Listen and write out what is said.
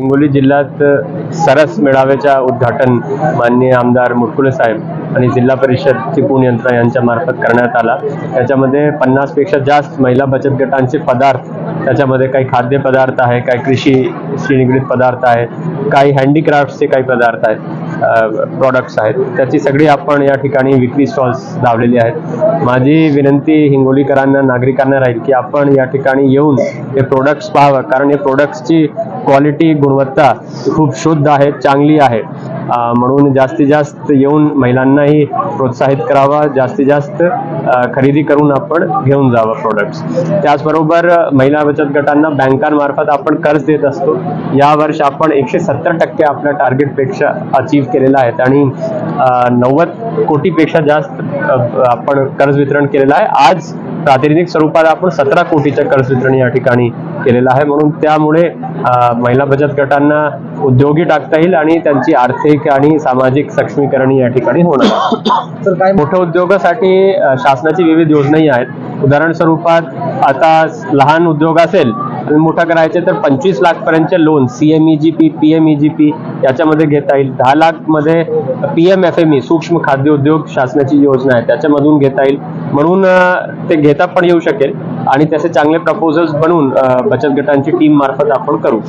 हिंगोली जिल्ह्यात सरस मेळाव्याच्या उद्घाटन माननीय आमदार मुटकुले साहेब आणि जिल्हा परिषदची पूर्ण यंत्रणा यांच्या मार्फत करण्यात आला. त्याच्यामध्ये पन्नासपेक्षा जास्त महिला बचत गटांचे पदार्थ त्याच्यामध्ये काही खाद्यपदार्थ आहे काही कृषीशी निगडीत पदार्थ आहेत काही हँडीक्राफ्टचे काही पदार्थ आहेत प्रॉडक्ट्स आहेत. त्याची सगळी आपण या ठिकाणी विक्री स्टॉल्स लावलेली आहेत. माझी विनंती हिंगोलीकरांना नागरिकांना राहील की आपण या ठिकाणी येऊन हे प्रोडक्ट्स पाहावं. कारण हे प्रोडक्ट्सची क्वालिटी गुणवत्ता खूप शुद्ध आहे चांगली आहे. म्हणून जास्तीत जास्त येऊन महिलांनाही प्रोत्साहित करावा जास्तीत जास्त खरेदी करून आपण घेऊन जावं प्रोडक्ट्स त्याचबरोबर महिला बचत गटांना बँकांमार्फत आपण कर्ज देत असतो. या वर्ष आपण एकशे सत्तर टक्के आपल्या टार्गेटपेक्षा अचीव केलेला आहे आणि नव्वद कोटीपेक्षा जास्त आपण कर्ज वितरण केलेलं आहे. आज प्रातिनिधिक स्वरूपात आपण सतरा कोटीचं कर्ज वितरण या ठिकाणी केलेलं आहे. म्हणून त्यामुळे महिला बचत गटांना उद्योगी टाकता येईल आणि त्यांची आर्थिक आणि सामाजिक सक्षमीकरण या ठिकाणी होणार. तर काय मोठ्या उद्योगासाठी शासनाची विविध योजनाही आहेत. उदाहरण स्वरूपात आता लहान उद्योग असेल आणि मोठा करायचे तर पंचवीस लाख पर्यंतचे loan CMEG P P M G P याच्यामध्ये घेता येईल. दहा लाखमध्ये P M F M E सूक्ष्म खाद्य उद्योग शासनाची योजना आहे त्याच्यामधून घेता येईल. म्हणून ते घेता पण येऊ शकेल. आणि त्याचे चांगले प्रपोजल्स बनवून बचत गटांची टीम मार्फत आपण करू.